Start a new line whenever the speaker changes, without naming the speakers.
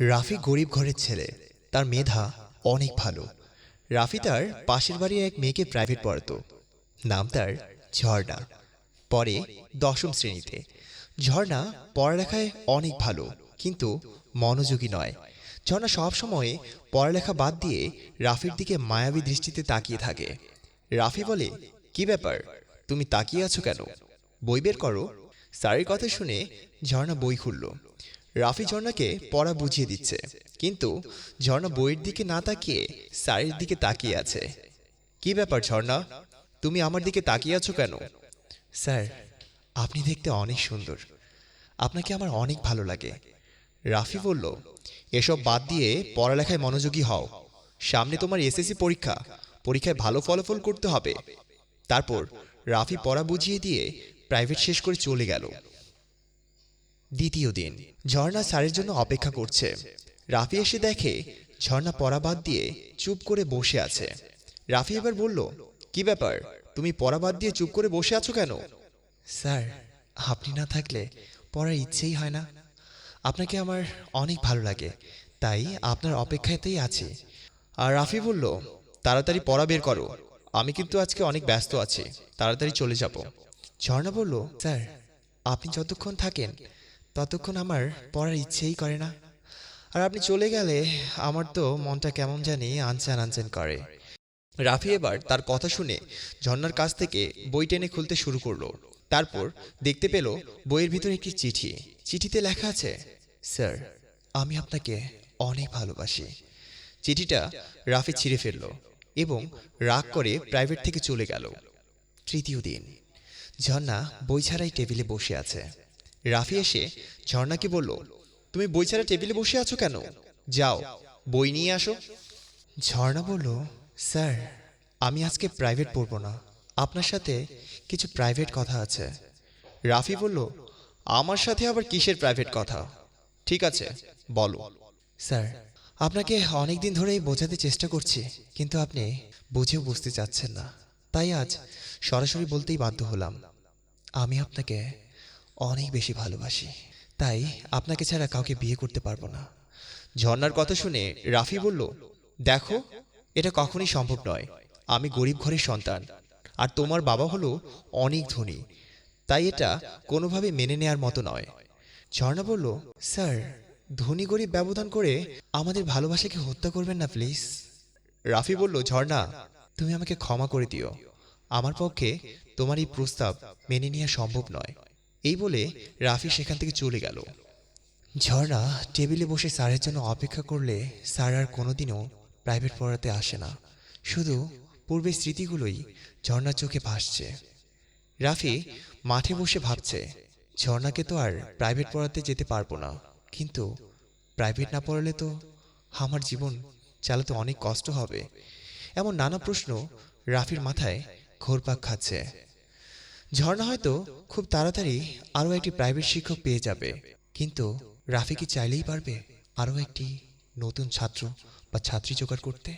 রাফি গরিব ঘরের ছেলে। তার মেধা অনেক ভালো। রাফি তার পাশের বাড়ির এক মেয়েকে প্রাইভেট পড়াতো। নাম তার ঝর্ণা। পরে দশম শ্রেণীতে। ঝর্ণা পড়ালেখায় অনেক ভালো, কিন্তু মনোযোগী নয়। ঝর্ণা সবসময় পড়ালেখা বাদ দিয়ে রাফির দিকে মায়াবী দৃষ্টিতে তাকিয়ে থাকে। রাফি বলে, কি ব্যাপার? তুমি তাকিয়ে আছো কেন? বই বের করো? স্যারের কথা শুনে ঝর্ণা বই খুলল। রাফি ঝর্ণাকে পড়া বুঝিয়ে দিচ্ছে। কিন্তু ঝর্ণা বইয়ের দিকে না তাকিয়ে স্যারের দিকে তাকিয়ে আছে। কি ব্যাপার ঝর্ণা? তুমি আমার দিকে তাকিয়ে আছো কেন? স্যার, আপনি দেখতে অনেক সুন্দর। আপনাকে আমার অনেক ভালো লাগে। রাফি বলল, এসব বাদ দিয়ে পড়ালেখায় মনোযোগী হও। সামনে তোমার এসএসসি পরীক্ষা। পরীক্ষায় ভালো ফলাফল করতে হবে। তারপর রাফি পড়া বুঝিয়ে দিয়ে প্রাইভেট শেষ করে চলে গেল। দ্বিতীয় দিন, ঝর্ণা স্যারের জন্য অপেক্ষা করছে। রাফি এসে দেখে ঝর্ণা পড়া বাদ দিয়ে চুপ করে বসে আছে। রাফি এবার বলল, কি ব্যাপার? তুমি পড়া বাদ দিয়ে চুপ করে বসে আছো কেন? স্যার, আপনি না থাকলে পড়ার ইচ্ছেই হয় না। আপনাকে আমার অনেক ভালো লাগে, তাই আপনার অপেক্ষাতেই আছি। আর রাফি বলল, তাড়াতাড়ি পড়া বের করো। আমি কিন্তু আজকে অনেক ব্যস্ত আছি, তাড়াতাড়ি চলে যাব। ঝর্ণা বলল, স্যার, আপনি যতক্ষণ থাকেন ততক্ষণ আমার পড়ার ইচ্ছেই করে না। আর আপনি চলে গেলে আমার তো মনটা কেমন জানি আনচান আনচান করে। রাফি এবার তার কথা শুনে ঝর্নার কাছ থেকে বই টেনে খুলতে শুরু করল। তারপর দেখতে পেল বইয়ের ভিতরে একটি চিঠি। চিঠিতে লেখা আছে, স্যার, আমি আপনাকে অনেক ভালোবাসি। চিঠিটা রাফি ছিঁড়ে ফেলল এবং রাগ করে প্রাইভেট থেকে চলে গেল। তৃতীয় দিন, ঝর্ণা বই ছাড়াই টেবিলে বসে আছে। রাফি এসে ঝর্ণাকে বলল, তুমি বই ছাড়া টেবিলে বসে আছো কেন? যাও, বই নিয়ে আসো। ঝর্ণা বলল, স্যার, আমি আজকে প্রাইভেট পড়ব না। আপনার সাথে কিছু প্রাইভেট কথা আছে। রাফি বলল, আমার সাথে আবার কিসের প্রাইভেট কথা? ঠিক আছে, বলো। স্যার, আপনাকে অনেক দিন ধরেই বোঝাতে চেষ্টা করছি, কিন্তু আপনি বুঝেও বুঝতে চাচ্ছেন না। তাই আজ সরাসরি বলতেই বাধ্য হলাম। আমি আপনাকে অনেক বেশি ভালোবাসি। তাই আপনাকে ছাড়া কাউকে বিয়ে করতে পারব না। ঝর্ণার কথা শুনে রাফি বলল, দেখো, এটা কখনই সম্ভব নয়। আমি গরিব ঘরের সন্তান, আর তোমার বাবা হলো অনেক ধনী। তাই এটা কোনোভাবে মেনে নেয়ার মতো নয়। ঝর্ণা বলল, স্যার, ধনী গরিব ব্যবধান করে আমাদের ভালোবাসাকে হত্যা করবেন না, প্লিজ। রাফি বলল, ঝর্ণা, তুমি আমাকে ক্ষমা করে দিও। আমার পক্ষে তোমার এই প্রস্তাব মেনে নেওয়া সম্ভব নয়। এই বলে রাফি সেখান থেকে চলে গেল। ঝর্ণা টেবিলে বসে স্যারের জন্য অপেক্ষা করলে স্যার আর কোনোদিনও প্রাইভেট পড়াতে আসে না। শুধু পূর্বের স্মৃতিগুলোই ঝর্ণার চোখে ভাসছে। রাফি মাঠে বসে ভাবছে, ঝর্ণাকে তো আর প্রাইভেট পড়াতে যেতে পারব না। কিন্তু প্রাইভেট না পড়ালে তো আমার জীবন চালাতে অনেক কষ্ট হবে। এমন নানা প্রশ্ন রাফির মাথায় ঘোরপাক খাচ্ছে। ঝর্ণা হয়তো খুব তাড়াতাড়ি আরও একটি প্রাইভেট শিক্ষক পেয়ে যাবে, কিন্তু রাফি কি চাইলেই পারবে আরও একটি নতুন ছাত্র বা ছাত্রী জোগাড় করতে?